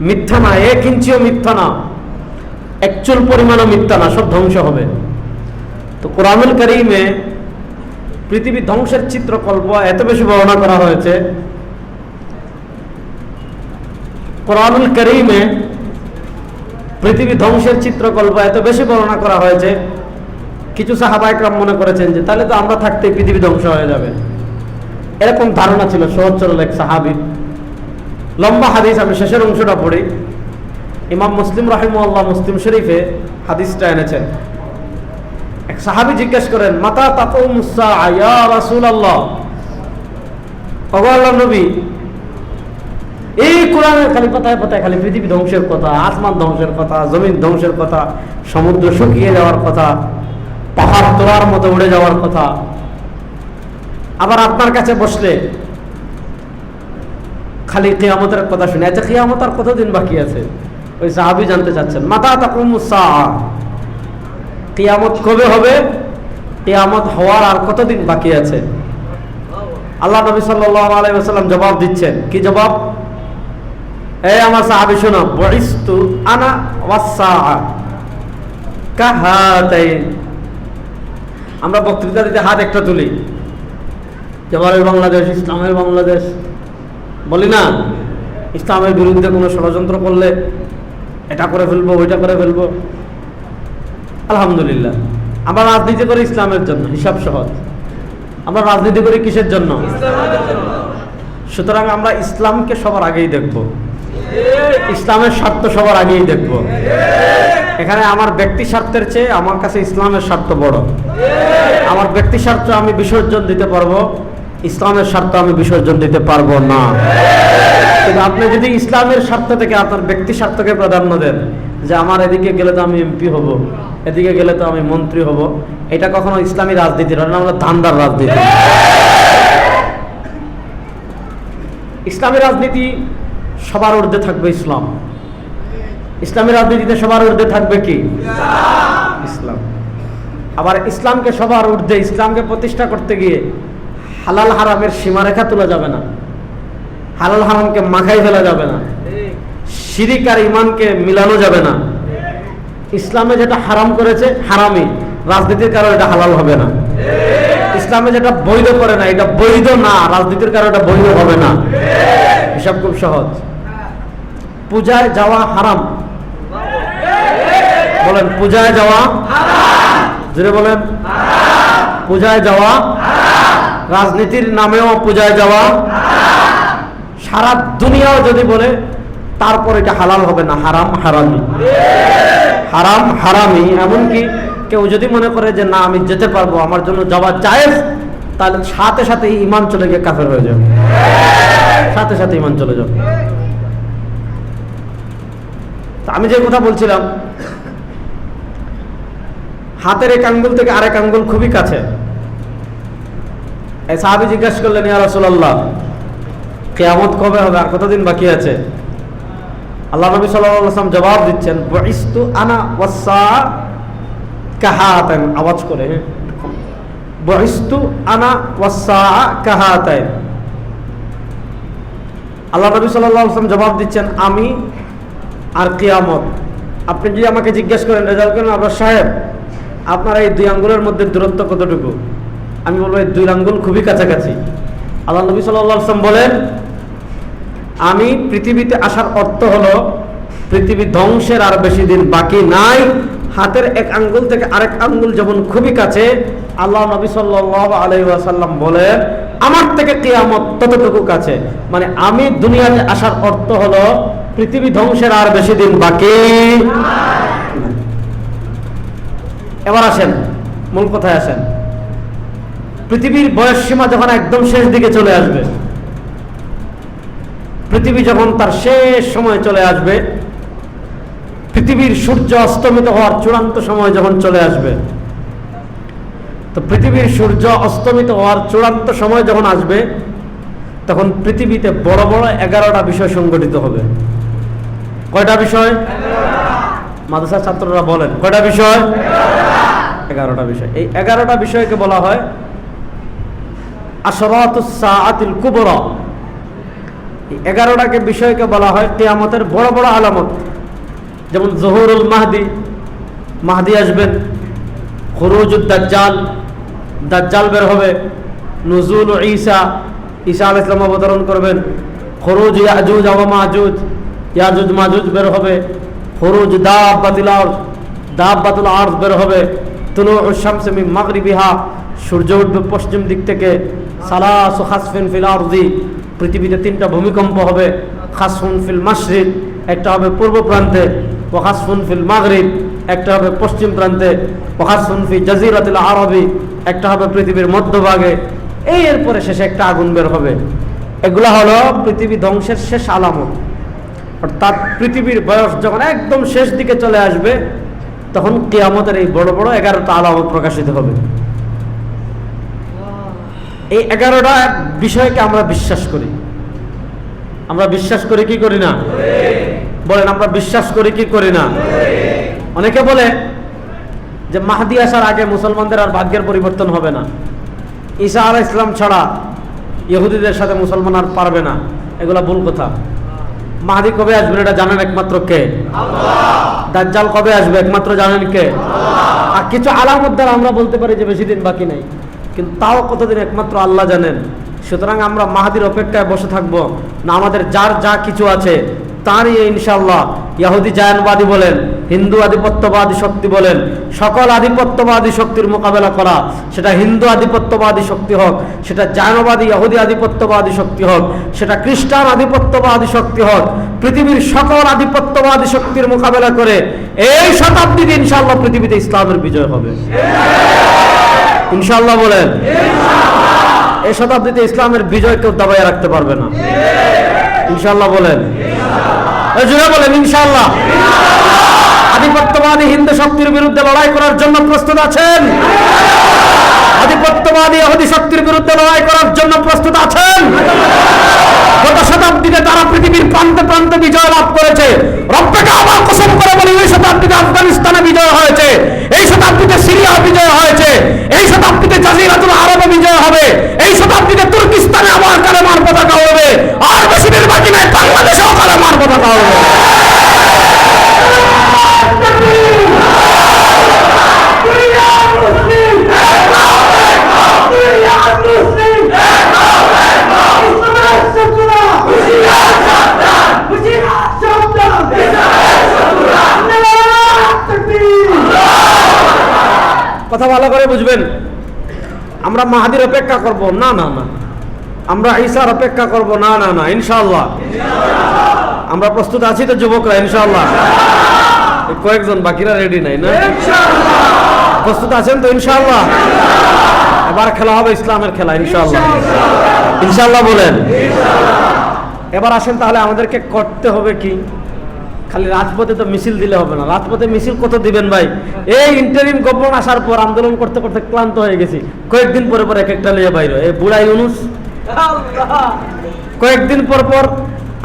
মিথ্যা না এক ইঞ্চিও মিথ্যা না। একচুল পরিমাণও মিথ্যা না, সব ধ্বংস হবে। তো কোরআনুল করিমে পৃথিবী ধ্বংসের চিত্রকল্প এত বেশি বর্ণনা করা হয়েছে। কোরআনুল করিমে পৃথিবী ধ্বংসের চিত্রকল্প এত বেশি বর্ণনা করা হয়েছে। কিছু সাহাবাইকরাম মনে করেছেন যে, তাহলে তো আমরা থাকতে পৃথিবী ধ্বংস হয়ে যাবে। এরকম ধারণা ছিল সহজ সরল এক সাহাবির লম্বা হাদিস, আমি শেষের অংশটা পড়ি। ইমাম মুসলিম রাহিমুল্লাহ মুসলিম শরীফে হাদিসটা এনেছেন। এক সাহাবি জিজ্ঞেস করেন, মাতা তাকু মুসা আয়া রাসুল আল্লাহ আল্লাহ নবী, এই কোরআনের খালি পাতায় পাতায় খালি পৃথিবী ধ্বংসের কথা, আসমান ধ্বংসের কথা, জমিন ধ্বংসের কথা, সমুদ্র শুকিয়ে যাওয়ার কথা, পাহাড় তোলার মতো উড়ে যাওয়ার কথা। আবার আপনার কাছে বসলে খালি কিয়ামতের কথা শুনে আচ্ছা কিয়ামত আর কতদিন বাকি আছে? ওই সাহাবি জানতে চাচ্ছেন মাথা তাকুম কিয়ামত কবে হবে? কিয়ামত হওয়ার আর কতদিন বাকি আছে? আল্লাহ নবী সাল্লাল্লাহু আলাইহি ওয়াসাল্লাম জবাব দিচ্ছেন, কি জবাব? এই আমার সাহাবি, শোনো বরিস্তু আনা ওয়াসা কাহাতাইন। আমরা বক্তৃতা দিতে হাত একটা তুলি। জবাবের বাংলাদেশ, ইসলামের বাংলাদেশ। বলি না, ইসলামের বিরুদ্ধে কোনো ষড়যন্ত্র করলে এটা করে ফেলব, ওইটা করে ফেলব। আলহামদুলিল্লাহ। আমরা রাজনীতি করি ইসলামের জন্য, হিসাব সহজ। আমরা রাজনীতি করি কিসের জন্য? সুতরাং আমরা ইসলামকে সবার আগেই দেখব। ইসলামের স্বার্থ সবার আগেই দেখব। এখানে আমার ব্যক্তি স্বার্থের চেয়ে আমার কাছে ইসলামের স্বার্থ বড়। আমার ব্যক্তি স্বার্থ আমি বিসর্জন দিতে পারব। ইসলামের স্বার্থ আমি বিসর্জন দিতে পারব না। কিন্তু আপনি যদি ইসলামের স্বার্থ থেকে আপনার ব্যক্তি স্বার্থকে প্রাধান্য দেন, যে আমার এদিকে গেলে তো আমি এমপি হব, এদিকে গেলে তো আমি মন্ত্রী হব, এটা কখনো ইসলামী রাজনীতি নয় না হলো ধান্দার রাজনীতি। ইসলামী রাজনীতি সবার ঊর্ধ্বে থাকবে ইসলাম। ইসলামী রাজনীতিতে সবার ঊর্ধ্বে থাকবে কি? ইসলাম। আবার ইসলামকে সবার ঊর্ধ্বে, ইসলামকে প্রতিষ্ঠা করতে গিয়ে হালাল হারামের সীমারেখা তোলা যাবে না। হালাল হারামকে মাখাই ফেলা যাবে না। শিরিক আর ইমানকে মিলানো যাবে না। ইসলামে যেটা হারাম করেছে হারামি রাজনীতির কারণে এটা হালাল হবে না। ইসলামে যেটা বৈধ করে না, এটা বৈধ না। রাজনীতির কারণে এটা বৈধ হবে না। হিসাব খুব সহজ। পূজায় যাওয়া হারাম। বলেন, পূজায় যাওয়া? জুড়ে বলেন। পূজায় যাওয়া রাজনীতির নামেও পূজায় যাওয়া। সারা দুনিয়াও যদি বলে, তারপর এটা হালাল হবে না, হারাম, হারামি। হারাম, হারামি, এমনকি কেউ যদি মনে করে যে, না, আমি যেতে পারব, আমার জন্য যাওয়া জায়েজ, তাহলে সাথে সাথে ইমান চলে গিয়ে কাফের হয়ে যাবে। সাথে সাথে ইমান চলে যাবে। আমি যে কথা বলছিলাম, হাতের এক আঙ্গুল থেকে আরেক আঙ্গুল খুবই কাছে। এই সাহাবি জিজ্ঞাসা করলেন, ইয়া রাসূলুল্লাহ, কিয়ামত কবে হবে আর কতদিন বাকি আছে? আল্লাহ নবী ওয়াসাল্লাম জবাব দিচ্ছেন বুইস্তু আনা ওয়াসা কাহাতান আওয়াজ করে হ্যাঁ? বুইস্তু আনা ওয়াসা কাহাতান আল্লাহ নবী ওয়াসাল্লাম জবাব দিচ্ছেন, আমি আর কিয়ামত। আপনি যদি আমাকে জিজ্ঞেস করেন রেজাল্ট করেন আপনার সাহেব, আপনার এই দুই আঙ্গুলের মধ্যে দূরত্ব কতটুকু? আমি বলব এই দুই আঙ্গুল খুবই কাছাকাছি। আল্লাহ নবী সাল্লাম বলেন, আমি পৃথিবীতে আসার অর্থ হলো, পৃথিবী ধ্বংসের আর বেশি দিন বাকি নাই। হাতের এক আঙ্গুল থেকে আরেক আঙ্গুল যেমন খুবই কাছে, আল্লাহ নবী সাল্লাহ আলাইসাল্লাম বলেন, আমার থেকে কিয়ামত ততটুকু কাছে। মানে আমি দুনিয়াতে আসার অর্থ হলো, পৃথিবী ধ্বংসের আর বেশি দিন বাকি এবার আসেন, মূল কথায় আসেন। পৃথিবীর বয়স সীমা যখন একদম শেষ দিকে চলে আসবে, পৃথিবী যখন তার শেষ সময় চলে আসবে, পৃথিবীর সূর্য অস্তমিত হওয়ার চূড়ান্ত সময় যখন চলে আসবে, তো পৃথিবীর সূর্য অস্তমিত হওয়ার চূড়ান্ত সময় যখন আসবে, তখন পৃথিবীতে বড় বড় এগারোটা বিষয় সংগঠিত হবে। কয়টা বিষয়? মাদ্রাসা ছাত্ররা বলেন, কয়টা বিষয়? এগারোটা বিষয়। এই এগারোটা বিষয়কে বলা হয় সাআতিল কুবরা। এগারোটাকে বিষয়কে বলা হয় কেয়ামতের বড় বড় আলামত। যেমন জহুরুল মাহদি মাহদি আসবেন, খরুজুদ দাজ্জাল দাজ্জাল বের হবে, নজরুল ঈসা ঈসা আল ইসলাম অবতরণ করবেন, খরুজ ইয়াজুজ আওয়া মাজুজ, ইয়াজুজ মাজুজ বের হবে, খরুজ দাব্বাতিল আরজ দাব্বাতুল আরজ বের হবে তুলু শামসে মিন মাগরিবিহা, সূর্য উঠবে পশ্চিম দিক থেকে সালাসু খাসফিন ফিল আরদি। পৃথিবীতে তিনটা ভূমিকম্প হবে। খাসফুন ফিল মাশরিক, একটা হবে পূর্ব প্রান্তে ও খাসফুন ফিল মাগরিব, একটা হবে পশ্চিম প্রান্তে ও খাসফুন ফি জাজিরাতুল আরবি, একটা হবে পৃথিবীর মধ্যভাগে। এই এরপরে শেষে একটা আগুন বের হবে। এগুলা হলো পৃথিবী ধ্বংসের শেষ আলামত। অর্থাৎ পৃথিবীর বয়স যখন একদম শেষ দিকে চলে আসবে, তখন কিয়ামতের এই বড় বড় এগারোটা আলামত প্রকাশিত হবে। এই এগারোটা বিষয়কে আমরা বিশ্বাস করি। আমরা বিশ্বাস করি কি করি না? বলেন, আমরা বিশ্বাস করি কি করি না? অনেকে বলে যে মাহাদি আসার আগে মুসলমানদের আর ভাগ্যের পরিবর্তন হবে না। ঈসা আলাহ ইসলাম ছাড়া ইহুদিদের সাথে মুসলমান আর পারবে না। এগুলা ভুল কথা। মাহাদি কবে আসবেন এটা জানেন একমাত্র কে? দাজ্জাল কবে আসবে একমাত্র জানেন কে? আর কিছু আলামত দ্বারা আমরা বলতে পারি যে বেশি দিন বাকি নেই। কিন্তু তাও কতদিন একমাত্র আল্লাহ জানেন? সুতরাং আমরা মাহাদির অপেক্ষায় বসে থাকব না আমাদের যার যা কিছু আছে, তারই ইনশাল্লাহ ইয়াহুদি জায়নবাদী বলেন, হিন্দু আধিপত্যবাদী শক্তি বলেন, সকল আধিপত্যবাদী শক্তির মোকাবেলা করা, সেটা হিন্দু আধিপত্যবাদী শক্তি হোক, সেটা জায়নবাদী ইহুদি আধিপত্যবাদী শক্তি হোক, সেটা খ্রিস্টান আধিপত্যবাদী শক্তি হোক, পৃথিবীর সকল আধিপত্যবাদী শক্তির মোকাবেলা করে এই শতাব্দীতে ইনশাল্লাহ পৃথিবীতে ইসলামের বিজয় হবে। ইনশাল্লাহ বলেন। এই শতাব্দীতে ইসলামের বিজয় কেউ দাবাইয়া রাখতে পারবে না। ইনশাল্লাহ বলেন। জুড়ে বলেন ইনশাল্লাহ আধিপত্যবাদী হিন্দু শক্তির বিরুদ্ধে লড়াই করার জন্য প্রস্তুত আছেন? আধিপত্যবাদী ইহুদি শক্তির বিরুদ্ধে লড়াই করার জন্য প্রস্তুত আছেন? গত শতাব্দীতে তারা পৃথিবীর প্রান্তে প্রান্তে বিজয় লাভ করেছে রব্বাকে আবার কসম করে বলি ওই শতাব্দীতে আফগানিস্তানে বিজয় হয়েছে এই শতাব্দীতে সিরিয়া বিজয় হয়েছে এই শতাব্দীতে জাজিরাতুল আরবে বিজয় হবে এই শতাব্দীতে তুর্কিস্তানে আবার কালেমার পতাকা উড়বে আর বেশি দিন বাকি নাই বাংলাদেশেও কালেমার পতাকা উড়বে কথা ভালো করে বুঝবেন। আমরা মাহাদির অপেক্ষা করব। না না না। আমরা ঈশার অপেক্ষা করব। না না না। ইনশাল্লাহ আমরা প্রস্তুত আছি তো যুবকরা ইনশাল্লাহ কয়েকজন বাকিরা রেডি নাই না? প্রস্তুত আছেন তো ইনশাল্লাহ এবার খেলা হবে ইসলামের খেলা ইনশাআল্লাহ। ইনশাল্লাহ বলেন। এবার আসেন তাহলে আমাদেরকে করতে হবে কি? খালি রাজপথে তো মিছিল দিলে হবে না। রাজপথে মিছিল কত দিবেন ভাই? এই ইন্টারিম গভর্নমেন্ট আসার পর আন্দোলন করতে করতে ক্লান্ত হয়ে গেছি। কয়েকদিন পরে পর এক একটা লিয়ে বাইরে এই বুড়া ইউনুস। কয়েকদিন পর পর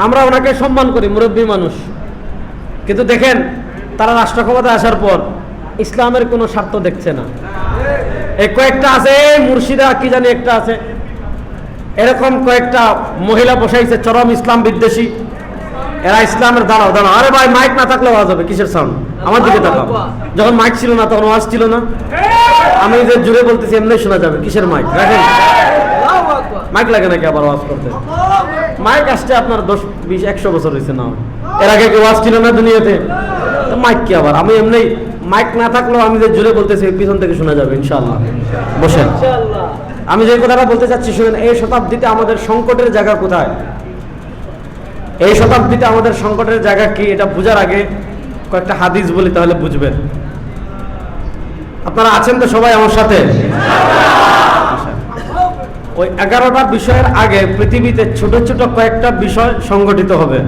আমরা ওনাকে সম্মান করি, মুরব্বী মানুষ। কিন্তু দেখেন, তারা রাষ্ট্র ক্ষমতায় আসার পর ইসলামের কোনো স্বার্থ দেখছে না। এই কয়েকটা আছে, এই মুর্শিদা কি জানি একটা আছে। এরকম কয়েকটা মহিলা বসাইছে, চরম ইসলাম বিদ্বেষী। এরা ইসলামের দাঁড়াও দাঁড়াও। আরে ভাই মাইক না থাকলে আওয়াজ হবে কিসের সাউন্ড আমার দিকে তাকাও। যখন মাইক ছিল না তখন আওয়াজ ছিল না। আমি যে জুড়ে বলতেছি এমনি শোনা যাবে। কিসের মাইক রাখেন। মাইক লাগে নাকি আবার আওয়াজ করতে? মাইক আসছে আপনার দশ বিশ একশো বছর হয়েছে না। এর আগে কেউ আওয়াজ ছিল না দুনিয়াতে। মাইক কি আবার? আমি এমনি মাইক না থাকলেও আমি যে জুড়ে বলতেছি পিছন থেকে শোনা যাবে ইনশাআল্লাহ। বসেন। আমি যে কথাটা বলতে চাচ্ছি শুনেন এই শতাব্দীতে আমাদের সংকটের জায়গা কোথায়? এই শতাব্দীতে আমাদের সংকটের জায়গা কি এটা বোঝার আগে কয়েকটা হাদিস বলি তাহলে বুঝবেন। আপনারা আছেন তো সবাই আমার সাথে? ওই এগারোটা বিষয়ের আগে পৃথিবীতে ছোট ছোট কয়েকটা বিষয় সংগঠিত হবে।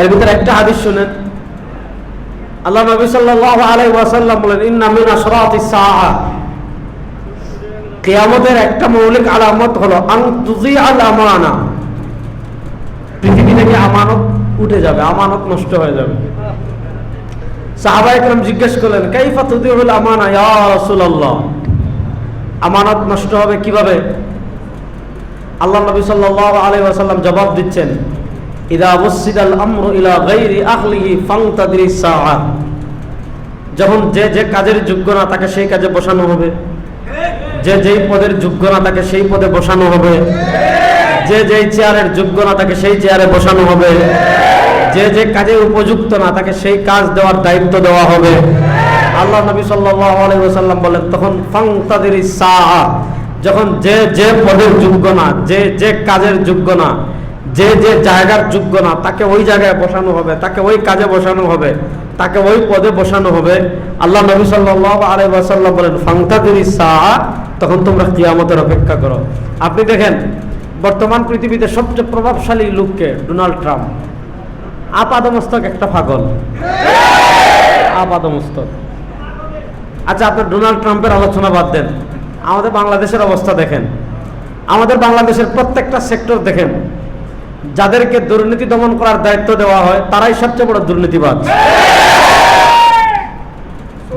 এর ভিতরে একটা হাদিস শুনেন। আল্লাহ নবী সাল্লাল্লাহু আলাইহি ওয়াসাল্লাম বলেন, ইন্না মিন আশরাতিস সাআ। কিয়ামতের একটা মৌলিক আলামত হলো, আন তুযিআল আমানা পৃথিবী থেকে আমানত উঠে যাবে, আমানত নষ্ট হয়ে যাবে। জিজ্ঞেস করলেন আমানা আমানত নষ্ট হবে কীভাবে? আল্লাহ নবী জবাব দিচ্ছেন, ইদা ইলা যখন যে যে কাজের যোগ্য না তাকে সেই কাজে বসানো হবে, যে যেই পদের যোগ্য না তাকে সেই পদে বসানো হবে। যে যেই চেয়ারের যোগ্য না, তাকে সেই চেয়ারে বসানো হবে। যে যে কাজে উপযুক্ত না, তাকে সেই কাজ দেওয়ার দায়িত্ব দেওয়া হবে। আল্লাহ নবী ওয়াসাল্লাম বলেন, তখন ফাংতাদিরিস সাআ যখন যে যে পদের যোগ্য না, যে যে কাজের যোগ্য না, যে যে জায়গার যোগ্য না, তাকে ওই জায়গায় বসানো হবে, তাকে ওই কাজে বসানো হবে, তাকে ওই পদে বসানো হবে। আল্লাহ নবী সাল্লাল্লাহু আলাইহি ওয়াসাল্লাম বলেন ফাংতাদিরিস সাআ তখন তোমরা কিয়ামতের অপেক্ষা করো। আপনি দেখেন বর্তমান পৃথিবীতে সবচেয়ে প্রভাবশালী লোককে ডোনাল্ড ট্রাম্প। আপাদমস্তক একটা পাগল। আপাদমস্তক। আচ্ছা আপনি ডোনাল্ড ট্রাম্পের আলোচনা বাদ দেন। আমাদের বাংলাদেশের অবস্থা দেখেন। আমাদের বাংলাদেশের প্রত্যেকটা সেক্টর দেখেন। যাদেরকে দুর্নীতি দমন করার দায়িত্ব দেওয়া হয়, তারাই সবচেয়ে বড় দুর্নীতিবাদ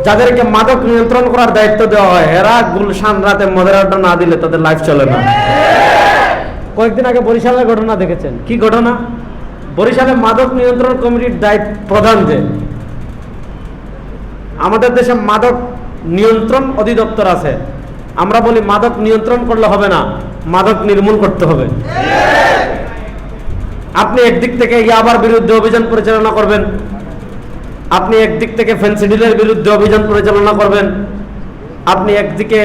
যাদেরকে মাদক নিয়ন্ত্রণ করার দায়িত্ব দেওয়া হয় এরা গুলশান রাতে মদের আড্ডা না দিলে তাদের লাইফ চলে না। কয়েকদিন আগে বরিশালের ঘটনা দেখেছেন। কি ঘটনা? বরিশালে মাদক নিয়ন্ত্রণ কমিটির দায়িত্ব প্রধান যে, আমাদের দেশে মাদক নিয়ন্ত্রণ অধিদপ্তর আছে। আমরা বলি মাদক নিয়ন্ত্রণ করলে হবে না, মাদক নির্মূল করতে হবে। আপনি একদিক থেকে ইয়াবার বিরুদ্ধে অভিযান পরিচালনা করবেন। আপনি একদিক থেকে ফেন্সিডিলের বিরুদ্ধে অভিযান পরিচালনা করবেন। আপনি একদিকে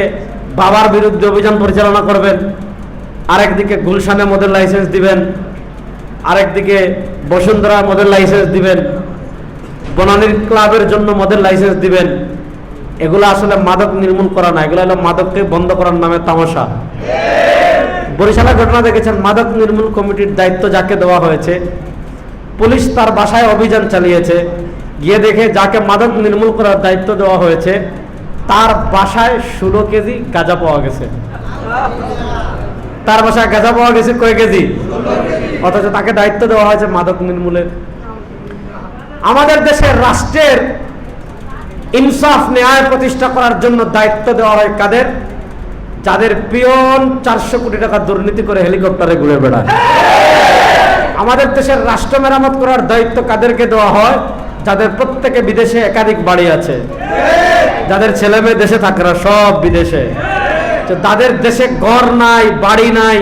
বাবার বিরুদ্ধে অভিযান পরিচালনা করবেন। আরেকদিকে গুলশানে মদের লাইসেন্স দিবেন আরেকদিকে বসুন্ধরা মদের লাইসেন্স দিবেন, বনানীর ক্লাবের জন্য মদের লাইসেন্স দিবেন। এগুলো আসলে মাদক নির্মূল করা না, এগুলো হলো মাদককে বন্ধ করার নামে তামাশা। বরিশালের ঘটনা দেখেছেন, মাদক নির্মূল কমিটির দায়িত্ব যাকে দেওয়া হয়েছে, পুলিশ তার বাসায় অভিযান চালিয়েছে, গিয়ে দেখে যাকে মাদক নির্মূল করার দায়িত্ব দেওয়া হয়েছে, তার বাসায় ষোলো কেজি গাঁজা পাওয়া গেছে। তার বাসায় গাঁজা পাওয়া গেছে কয় কেজি? অথচ তাকে দায়িত্ব দেওয়া হয়েছে মাদক নির্মূলের আমাদের দেশের রাষ্ট্রের ইনসাফ, ন্যায় প্রতিষ্ঠা করার জন্য দায়িত্ব দেওয়া হয় কাদের? যাদের পিয়ন চারশো কোটি টাকা দুর্নীতি করে হেলিকপ্টারে ঘুরে বেড়ায়। আমাদের দেশের রাষ্ট্র মেরামত করার দায়িত্ব কাদেরকে দেওয়া হয়? যাদের প্রত্যেকে বিদেশে একাধিক বাড়ি আছে। যাদের ছেলে মেয়ে দেশে থাকে সব বিদেশে। তো যাদের দেশে ঘর নাই, বাড়ি নাই,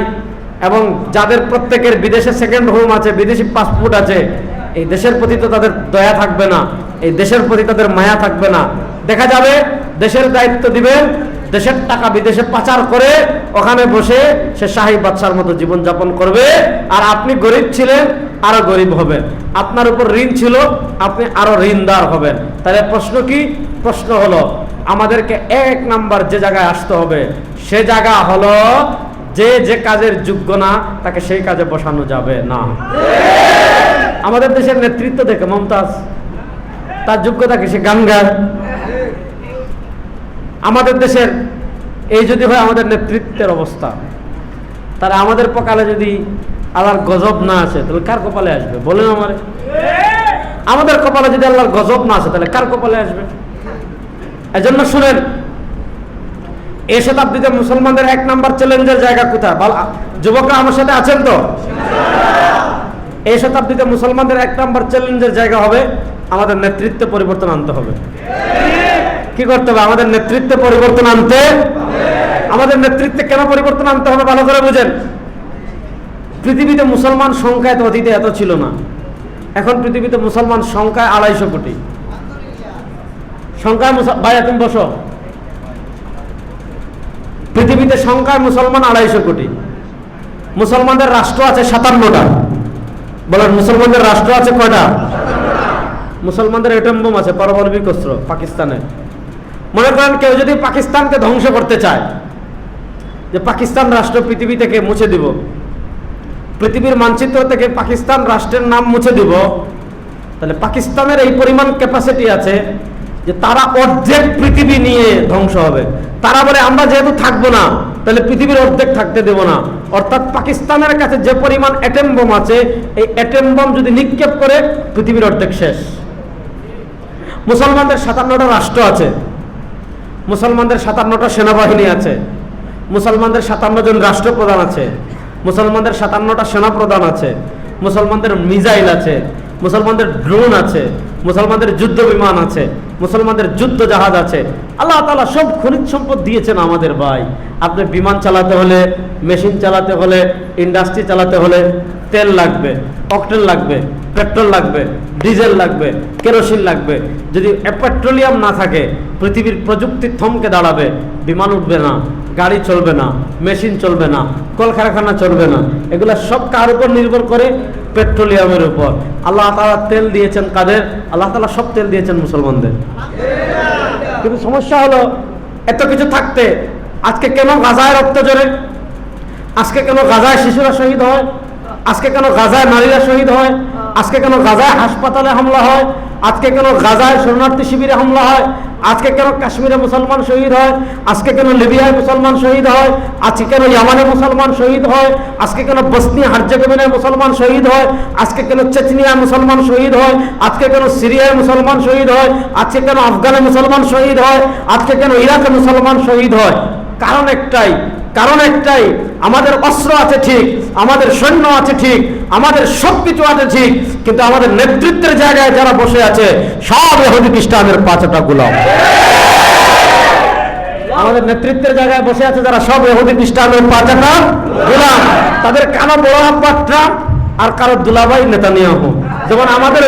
এবং যাদের প্রত্যেকের বিদেশে সেকেন্ড হোম আছে, বিদেশি পাসপোর্ট আছে, এই দেশের প্রতি তো তাদের দয়া থাকবে না, এই দেশের প্রতি তাদের মায়া থাকবে না। দেখা যাবে দেশের দায়িত্ব দিবেন দেশের টাকা বিদেশে পাচার করে ওখানে বসে সে শাহী বাচ্চার মতো জীবন যাপন করবে। আর আপনি গরিব ছিলেন, আরও গরিব হবেন। আপনার উপর ঋণ ছিল, আপনি আরও ঋণদার হবেন। তাহলে প্রশ্ন কি? প্রশ্ন হলো, আমাদেরকে এক নাম্বার যে জায়গায় আসতে হবে, সে জায়গা হলো যে যে কাজের যোগ্য না, তাকে সেই কাজে বসানো যাবে না। আমাদের দেশের নেতৃত্ব দেখে মমতাজ, তার যোগ্যতা কি সে গান আমাদের দেশের এই যদি হয় আমাদের নেতৃত্বের অবস্থা, তাহলে আমাদের পকালে যদি আল্লাহর গজব না আসে, তাহলে কার কপালে আসবে? বলেন আমার। আমাদের কপালে যদি আল্লাহর গজব না আসে, তাহলে কার কপালে আসবে? এজন্য শুনেন এই শতাব্দীতে মুসলমানদের এক নাম্বার চ্যালেঞ্জের জায়গা কোথায়? যুবকরা আমার সাথে আছেন তো? এই শতাব্দীতে মুসলমানদের এক নাম্বার চ্যালেঞ্জের জায়গা হবে, আমাদের নেতৃত্বে পরিবর্তন আনতে হবে। কি করতে হবে? আমাদের নেতৃত্বে পরিবর্তন আনতে আমাদের নেতৃত্বে কেন পরিবর্তন আনতে হবে ভালো করে বুঝেন। পৃথিবীতে মুসলমান সংখ্যায় তো অতীতে এত ছিল না। এখন পৃথিবীতে মুসলমান সংখ্যায় আড়াইশো কোটি। সংখ্যায় ভাইয়া, তুমি বসো। পৃথিবীতে সংখ্যায় মুসলমান আড়াইশো কোটি। মুসলমানদের রাষ্ট্র আছে সাতান্নটা। বলেন, মুসলমানদের রাষ্ট্র আছে কয়টা? মুসলমানদের এটম বোম আছে, পারমাণবিক অস্ত্র পাকিস্তানে মনে করেন কেউ যদি পাকিস্তানকে ধ্বংস করতে চায়, যে পাকিস্তান রাষ্ট্র পৃথিবী থেকে মুছে দিব, পৃথিবীর মানচিত্র থেকে পাকিস্তান রাষ্ট্রের নাম মুছে দিব, তাহলে পাকিস্তানের এই পরিমাণ ক্যাপাসিটি আছে যে তারা অর্ধেক পৃথিবী নিয়ে ধ্বংস হবে। তারা বলে, আমরা যেহেতু থাকব না, তাহলে পৃথিবীর অর্ধেক থাকতে দেব না। অর্থাৎ পাকিস্তানের কাছে যে পরিমাণ অ্যাটেম বোম আছে, এই অ্যাটেম বোম যদি নিক্ষেপ করে, পৃথিবীর অর্ধেক শেষ। মুসলমানদের সাতান্নটা রাষ্ট্র আছে। মুসলমানদের সাতান্নটা সেনাবাহিনী আছে। মুসলমানদের সাতান্ন জন রাষ্ট্রপ্রধান আছে। মুসলমানদের সাতান্নটা সেনাপ্রধান আছে। মুসলমানদের মিজাইল আছে। মুসলমানদের ড্রোন আছে। মুসলমানদের যুদ্ধ বিমান আছে। মুসলমানদের যুদ্ধ জাহাজ আছে। আল্লাহ তালা সব খনিজ সম্পদ দিয়েছেন আমাদের ভাই। আপনি বিমান চালাতে হলে, মেশিন চালাতে হলে, ইন্ডাস্ট্রি চালাতে হলে তেল লাগবে, অকটেল লাগবে। পেট্রোল লাগবে, ডিজেল লাগবে, কেরোসিন লাগবে। যদি পেট্রোলিয়াম না থাকে, পৃথিবীর প্রযুক্তি থমকে দাঁড়াবে। বিমান উঠবে না, গাড়ি চলবে না, মেশিন চলবে না, কলকারখানা চলবে না। এগুলা সব কার উপর নির্ভর করে? পেট্রোলিয়ামের উপর। আল্লাহ তালা তেল দিয়েছেন কাদের? আল্লাহ তালা সব তেল দিয়েছেন মুসলমানদের। কিন্তু সমস্যা হলো, এত কিছু থাকতে আজকে কেন গাজায় রক্ত জোরে আজকে কেন গাজায় শিশুরা শহীদ হয়? আজকে কেন গাজায় নারীরা শহীদ হয়? আজকে কেন গাজায় হাসপাতালে হামলা হয় আজকে কেন গাজায় শরণার্থী শিবিরে হামলা হয় আজকে কেন কাশ্মীরে মুসলমান শহীদ হয় আজকে কেন লিবিয়ায় মুসলমান শহীদ হয় আজকে কেন ইয়ামানে মুসলমান শহীদ হয় আজকে কেন বসনি হার্জেগোভিনায় মুসলমান শহীদ হয় আজকে কেন চেচনিয়ায় মুসলমান শহীদ হয় আজকে কেন সিরিয়ায় মুসলমান শহীদ হয় আজকে কেন আফগানে মুসলমান শহীদ হয় আজকে কেন ইরাকে মুসলমান শহীদ হয় কারণ একটাই কারণ একটাই আমাদের অস্ত্র আছে ঠিক আমাদের সৈন্য আছে ঠিক আমাদের সব কিছু আছে ঠিক, কিন্তু আমাদের নেতৃত্বের জায়গায় যারা বসে আছে, সব এহুদি খ্রিস্টানের পাঁচটা গুলাম। আমাদের নেতৃত্বের জায়গায় বসে আছে যারা সব এহুদি খ্রিস্টানের পাঁচটা গুলাম। তাদের কেন বড় আব্বাটা আর কারও দুলাভাই নেতা নিয়ে যেমন আমাদের